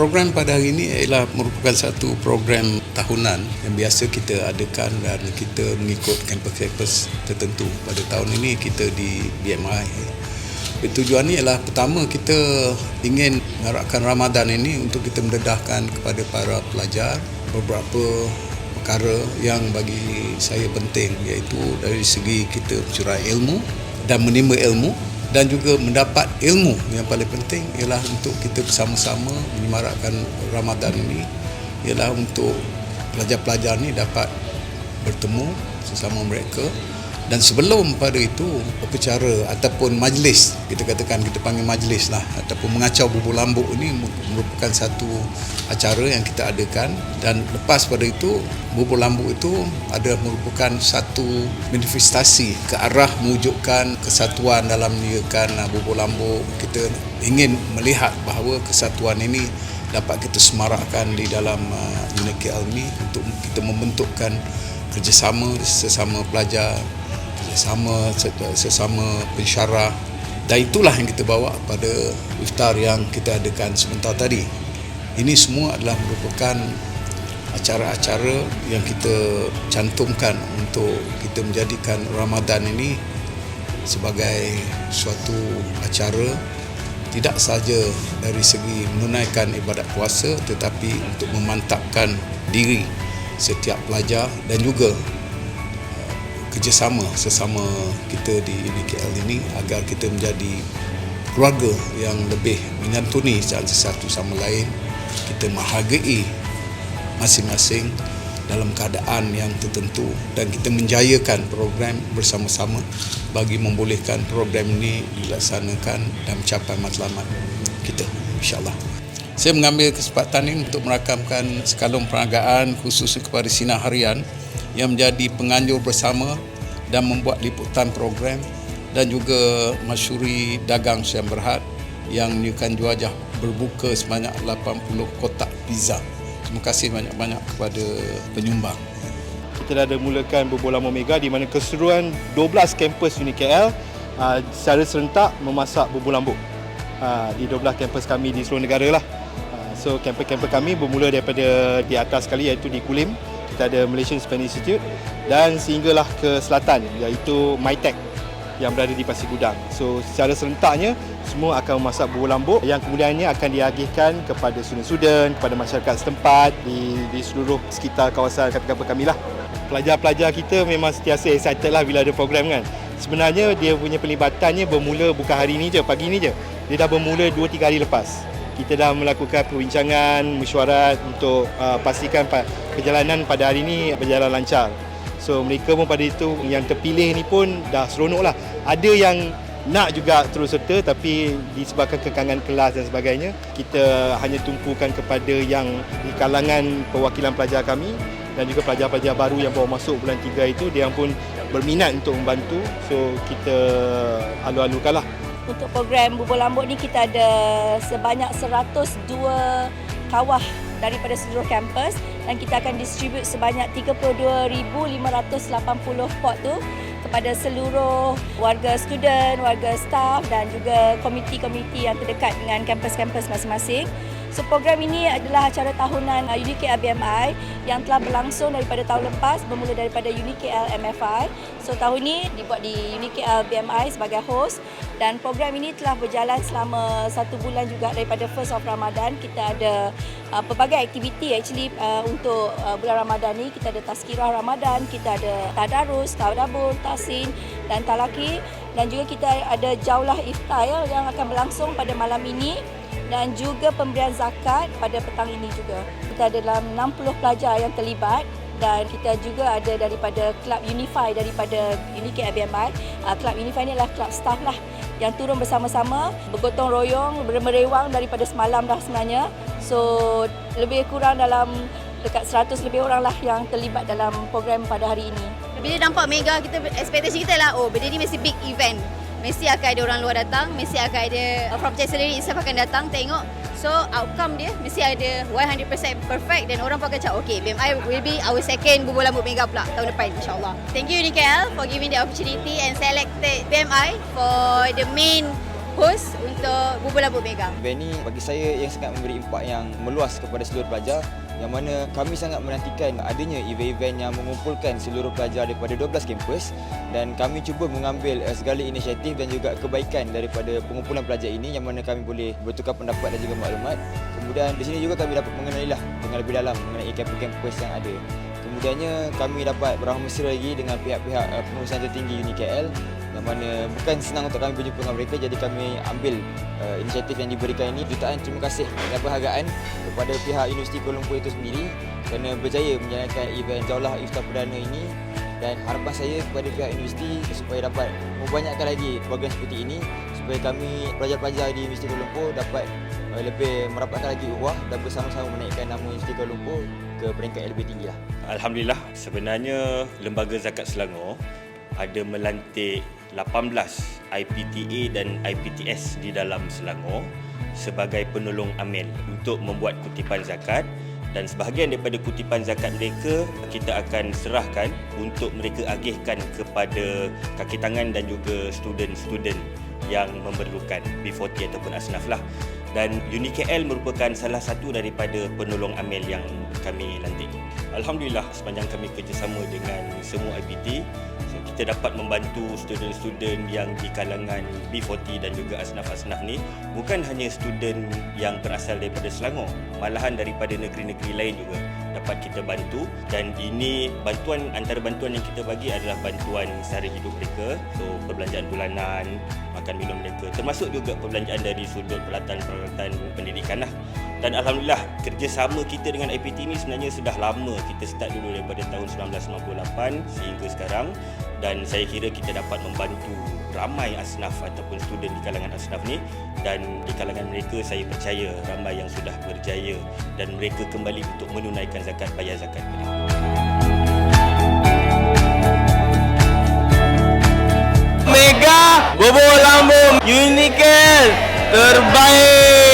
program pada hari ini ialah merupakan satu program tahunan yang biasa kita adakan dan kita mengikut kampus-kampus tertentu. Pada tahun ini kita di BMI. Tujuan ini ialah pertama kita ingin merayakan Ramadan ini untuk kita mendedahkan kepada para pelajar beberapa perkara yang bagi saya penting iaitu dari segi kita mencurah ilmu dan menimba ilmu dan juga mendapat ilmu yang paling penting ialah untuk kita bersama-sama menyemarakkan Ramadan ini. Ialah untuk pelajar-pelajar ni dapat bertemu sesama mereka dan sebelum pada itu upacara ataupun majlis kita katakan kita panggil majlis lah ataupun mengacau bubur lambuk ini merupakan satu acara yang kita adakan. Dan lepas pada itu bubur lambuk itu ada merupakan satu manifestasi ke arah mewujudkan kesatuan dalam meniakan bubur lambuk. Kita ingin melihat bahawa kesatuan ini dapat kita semarakkan di dalam uh, Uniki Almi untuk kita membentukkan kerjasama sesama pelajar sesama sesama pensyarah. Dan itulah yang kita bawa pada iftar yang kita adakan sebentar tadi. Ini semua adalah merupakan acara-acara yang kita cantumkan untuk kita menjadikan Ramadan ini sebagai suatu acara tidak saja dari segi menunaikan ibadat puasa tetapi untuk memantapkan diri setiap pelajar dan juga kerjasama sesama kita di UniKL ini agar kita menjadi keluarga yang lebih menyantuni satu sama lain kita menghargai masing-masing dalam keadaan yang tertentu dan kita menjayakan program bersama-sama bagi membolehkan program ini dilaksanakan dan mencapai matlamat kita insyaAllah. Saya mengambil kesempatan ini untuk merakamkan sekalung peranggaan khusus kepada Sinar Harian yang menjadi penganjur bersama dan membuat liputan program dan juga masyuri dagang Syam Berhad yang menunjukkan juajah berbuka sebanyak 80 kotak pizza. Terima kasih banyak-banyak kepada penyumbang. Kita dah ada mulakan berbola Omega di mana keseluruhan 12 kampus UniKL uh, secara serentak memasak bubur lambuk uh, di 12 kampus kami di seluruh negara lah. Uh, so kampus-kampus kami bermula daripada di atas sekali iaitu di Kulim, kita ada Malaysian Spanish Institute dan sehinggalah ke selatan iaitu MyTech yang berada di Pasir Gudang. So secara serentaknya semua akan memasak bubur lambuk yang kemudiannya akan diagihkan kepada student-student, kepada masyarakat setempat di, di seluruh sekitar kawasan kampung kami lah. Pelajar-pelajar kita memang sentiasa excited lah bila ada program kan. Sebenarnya dia punya pelibatan bermula bukan hari ini je, pagi ini je. Dia dah bermula 2-3 hari lepas kita dah melakukan perbincangan, mesyuarat untuk uh, pastikan perjalanan pada hari ini berjalan lancar. So mereka pun pada itu yang terpilih ni pun dah seronok lah. Ada yang nak juga terus serta tapi disebabkan kekangan kelas dan sebagainya kita hanya tumpukan kepada yang di kalangan perwakilan pelajar kami dan juga pelajar-pelajar baru yang baru masuk bulan 3 itu dia pun berminat untuk membantu so kita alu-alukan lah untuk program Bubur Lambuk ni kita ada sebanyak 102 kawah daripada seluruh kampus dan kita akan distribute sebanyak 32,580 pot tu kepada seluruh warga student, warga staff dan juga komiti-komiti yang terdekat dengan kampus-kampus masing-masing. So program ini adalah acara tahunan uh, UniKL BMI yang telah berlangsung daripada tahun lepas bermula daripada UniKL MFI. So tahun ini dibuat di UniKL BMI sebagai host dan program ini telah berjalan selama satu bulan juga daripada first of Ramadan. Kita ada uh, pelbagai aktiviti actually uh, untuk uh, bulan Ramadan ni. Kita ada tazkirah Ramadan, kita ada tadarus, tadabur, tasin dan talaki dan juga kita ada jaulah iftar ya, yang akan berlangsung pada malam ini dan juga pemberian zakat pada petang ini juga. Kita ada dalam 60 pelajar yang terlibat dan kita juga ada daripada Club Unify daripada Unike ABMI. Uh, Club Unify ni adalah club staff lah yang turun bersama-sama bergotong royong bermerewang daripada semalam dah sebenarnya. So lebih kurang dalam dekat 100 lebih orang lah yang terlibat dalam program pada hari ini. Bila nampak mega kita ekspektasi kita lah oh benda ni mesti big event mesti akan ada orang luar datang, mesti akan ada uh, franchise sendiri itself akan datang tengok. So outcome dia mesti ada 100% perfect dan orang pun akan cakap okay BMI will be our second bubur lambut mega pula tahun depan insyaAllah. Thank you UniKL for giving the opportunity and selected BMI for the main host untuk Bubur Lambuk Mega. Event ni bagi saya yang sangat memberi impak yang meluas kepada seluruh pelajar yang mana kami sangat menantikan adanya event-event yang mengumpulkan seluruh pelajar daripada 12 kampus dan kami cuba mengambil uh, segala inisiatif dan juga kebaikan daripada pengumpulan pelajar ini yang mana kami boleh bertukar pendapat dan juga maklumat. Kemudian di sini juga kami dapat mengenali lah dengan lebih dalam mengenai kampus-kampus yang ada. Kemudiannya kami dapat berahmesra lagi dengan pihak-pihak uh, pengurusan tertinggi Uni KL yang mana. Bukan senang untuk kami berjumpa dengan mereka jadi kami ambil uh, inisiatif yang diberikan ini. Jutaan terima kasih dan penghargaan kepada pihak Universiti Kuala Lumpur itu sendiri kerana berjaya menjalankan event Jaulah Iftar Perdana ini. Dan harapan saya kepada pihak universiti supaya dapat membanyakkan lagi program seperti ini supaya kami pelajar-pelajar di Universiti Kuala Lumpur dapat uh, lebih merapatkan lagi uhwah dan bersama-sama menaikkan nama Universiti Kuala Lumpur ke peringkat yang lebih tinggi lah. Alhamdulillah, sebenarnya Lembaga Zakat Selangor ada melantik 18 IPTA dan IPTS di dalam Selangor sebagai penolong amil untuk membuat kutipan zakat dan sebahagian daripada kutipan zakat mereka kita akan serahkan untuk mereka agihkan kepada kaki tangan dan juga student-student yang memerlukan B40 ataupun asnaf lah dan UniKL merupakan salah satu daripada penolong amil yang kami lantik. Alhamdulillah sepanjang kami kerjasama dengan semua IPT so kita dapat membantu student-student yang di kalangan B40 dan juga asnaf-asnaf ni. Bukan hanya student yang berasal daripada Selangor malahan daripada negeri-negeri lain juga dapat kita bantu. Dan ini bantuan antara bantuan yang kita bagi adalah bantuan sara hidup mereka so perbelanjaan bulanan makan minum mereka termasuk juga perbelanjaan dari sudut peralatan-peralatan pendidikan lah dan Alhamdulillah kerjasama kita dengan IPT ni sebenarnya sudah lama kita start dulu daripada tahun 1998 sehingga sekarang. Dan saya kira kita dapat membantu ramai asnaf ataupun student di kalangan asnaf ni. Dan di kalangan mereka saya percaya ramai yang sudah berjaya dan mereka kembali untuk menunaikan zakat bayar zakat. Mereka. Mega Bobo Lambung Unikel terbaik